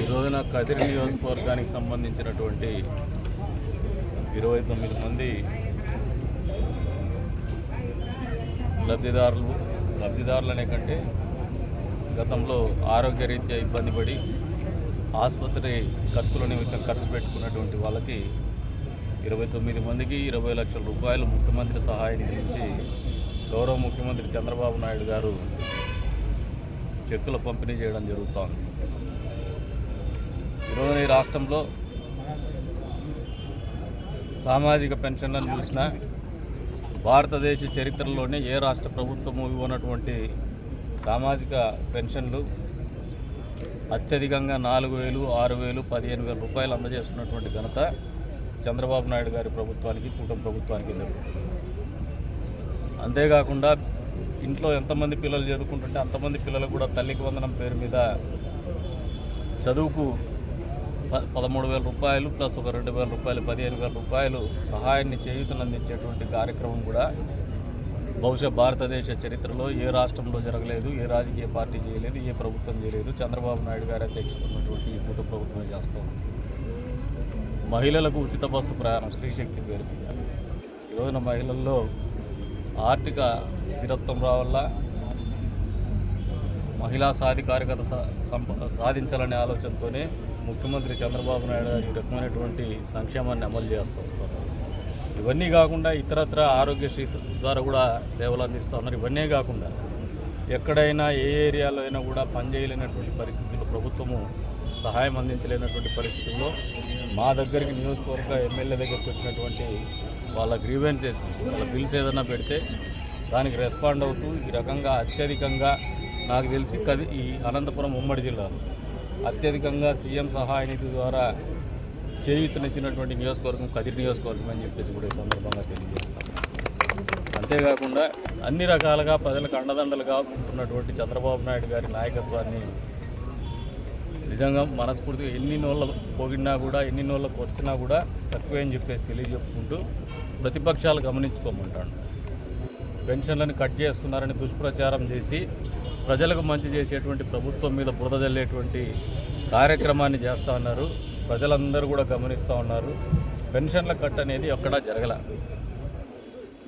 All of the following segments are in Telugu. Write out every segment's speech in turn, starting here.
ఈ రోజున కదిరి నియోజకవర్గానికి సంబంధించినటువంటి ఇరవై తొమ్మిది మంది లబ్ధిదారులు లబ్ధిదారులు అనే కంటే గతంలో ఆరోగ్యరీత్యా ఇబ్బంది పడి ఆసుపత్రి ఖర్చుల నిమిత్తం ఖర్చు పెట్టుకున్నటువంటి వాళ్ళకి ఇరవై తొమ్మిది మందికి ఇరవై లక్షల రూపాయలు ముఖ్యమంత్రి సహాయ నుంచి గౌరవ ముఖ్యమంత్రి చంద్రబాబు నాయుడు గారు చెక్కుల పంపిణీ చేయడం జరుగుతోంది. ఈరోజు ఈ రాష్ట్రంలో సామాజిక పెన్షన్లను చూసిన భారతదేశ చరిత్రలోనే ఏ రాష్ట్ర ప్రభుత్వము ఇవ్వనటువంటి సామాజిక పెన్షన్లు అత్యధికంగా నాలుగు వేలు ఆరు వేలు పదిహేను వేల రూపాయలు అందజేస్తున్నటువంటి ఘనత చంద్రబాబు నాయుడు గారి ప్రభుత్వానికి కూటమి ప్రభుత్వానికి దక్కుతుంది అంతేకాకుండా ఇంట్లో ఎంతమంది పిల్లలు చదువుకుంటుంటే అంతమంది పిల్లలు కూడా తల్లికి వందనం పేరు మీద చదువుకు పదమూడు వేల రూపాయలు ప్లస్ ఒక రెండు వేల రూపాయలు పదిహేను వేల రూపాయలు సహాయాన్ని చేయూతను అందించేటువంటి కార్యక్రమం కూడా బహుశా భారతదేశ చరిత్రలో ఏ రాష్ట్రంలో జరగలేదు ఏ రాజకీయ పార్టీ చేయలేదు ఏ ప్రభుత్వం చేయలేదు. చంద్రబాబు నాయుడు గారి అధ్యక్షత ఉన్నటువంటి ఈ కూటమి ప్రభుత్వమే చేస్తాం మహిళలకు ఉచిత బస్సు ప్రయాణం శ్రీశక్తి పేరు మీద. రోజున మహిళల్లో ఆర్థిక స్థిరత్వం రావాల మహిళా సాధికారికత సా- సాధించాలనే ఆలోచనతోనే ముఖ్యమంత్రి చంద్రబాబు నాయుడు గారు ఈ రకమైనటువంటి సంక్షేమాన్ని అమలు చేస్తూ వస్తున్నారు. ఇవన్నీ కాకుండా ఇతరత్ర ఆరోగ్యశ్రీ ద్వారా కూడా సేవలు అందిస్తూ ఉన్నారు. ఇవన్నీ కాకుండా ఎక్కడైనా ఏ ఏరియాలో అయినా కూడా పనిచేయలేనటువంటి పరిస్థితుల్లో ప్రభుత్వము సహాయం అందించలేనటువంటి పరిస్థితుల్లో మా దగ్గరికి నియోజకవర్గ ఎమ్మెల్యే దగ్గరికి వచ్చినటువంటి వాళ్ళ గ్రీవెన్సెస్ వాళ్ళ బిల్స్ ఏదైనా పెడితే దానికి రెస్పాండ్ అవుతూ ఈ రకంగా అత్యధికంగా నాకు తెలిసి కది ఈ అనంతపురం ఉమ్మడి జిల్లాలో అత్యధికంగా సీఎం సహాయ నిధి ద్వారా చేయూతనిచ్చినటువంటి నియోజకవర్గం కదిరి నియోజకవర్గం అని చెప్పేసి కూడా ఈ సందర్భంగా తెలియజేస్తాం. అంతేకాకుండా అన్ని రకాలుగా ప్రజలకు అండదండలుగా ఉన్నటువంటి చంద్రబాబు నాయుడు గారి నాయకత్వాన్ని నిజంగా మనస్ఫూర్తిగా ఎన్ని నోళ్ళ పోగినా కూడా ఎన్ని నోళ్ళ కొచ్చినా కూడా తక్కువే అని చెప్పేసి తెలియజెప్పుకుంటూ ప్రతిపక్షాలు గమనించుకోమంటాను. పెన్షన్లను కట్ చేస్తున్నారని దుష్ప్రచారం చేసి ప్రజలకు మంచి చేసేటువంటి ప్రభుత్వం మీద బురద జల్లేటువంటి కార్యక్రమాన్ని చేస్తూ ఉన్నారు. ప్రజలందరూ కూడా గమనిస్తూ ఉన్నారు. పెన్షన్ల కట్ అనేది ఎక్కడా జరగల.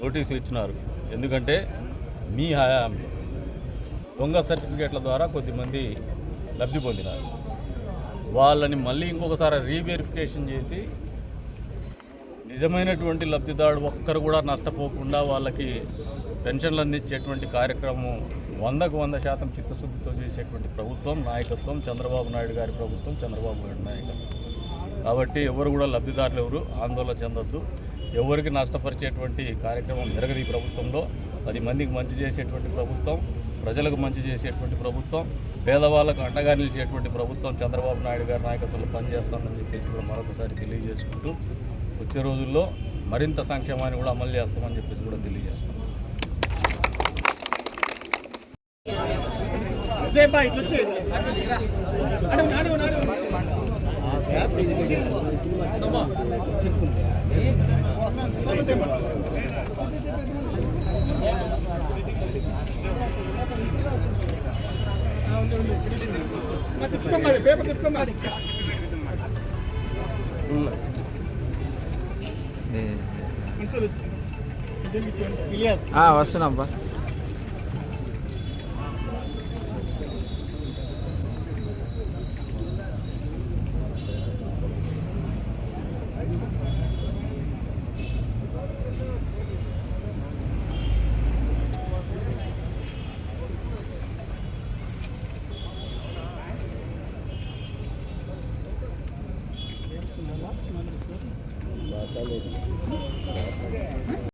నోటీసులు ఇచ్చినారు. ఎందుకంటే మీ హయాంలో దొంగ సర్టిఫికేట్ల ద్వారా కొద్దిమంది లబ్ధి పొందినారు. వాళ్ళని మళ్ళీ ఇంకొకసారి రీవెరిఫికేషన్ చేసి నిజమైనటువంటి లబ్ధిదారుడు ఒక్కరు కూడా నష్టపోకుండా వాళ్ళకి పెన్షన్లు అందించేటువంటి కార్యక్రమం వందకు వంద శాతం చిత్తశుద్ధితో చేసేటువంటి ప్రభుత్వం నాయకత్వం చంద్రబాబు నాయుడు గారి ప్రభుత్వం చంద్రబాబు నాయుడు నాయకత్వం. కాబట్టి ఎవరు కూడా లబ్ధిదారులు ఎవరు ఆందోళన చెందొద్దు. ఎవరికి నష్టపరిచేటువంటి కార్యక్రమం జరగదు ఈ ప్రభుత్వంలో. పది మందికి మంచి చేసేటువంటి ప్రభుత్వం ప్రజలకు మంచి చేసేటువంటి ప్రభుత్వం పేదవాళ్ళకు అండగా నిలిచేటువంటి ప్రభుత్వం చంద్రబాబు నాయుడు గారి నాయకత్వంలో పనిచేస్తామని చెప్పేసి కూడా మరొకసారి తెలియజేసుకుంటూ వచ్చే రోజుల్లో మరింత సంక్షేమాన్ని కూడా అమలు చేస్తామని చెప్పేసి కూడా తెలియజేస్తాం పేపర్ తిప్పుకోమని ఇలియాస్ వస్తున్నాబ్బా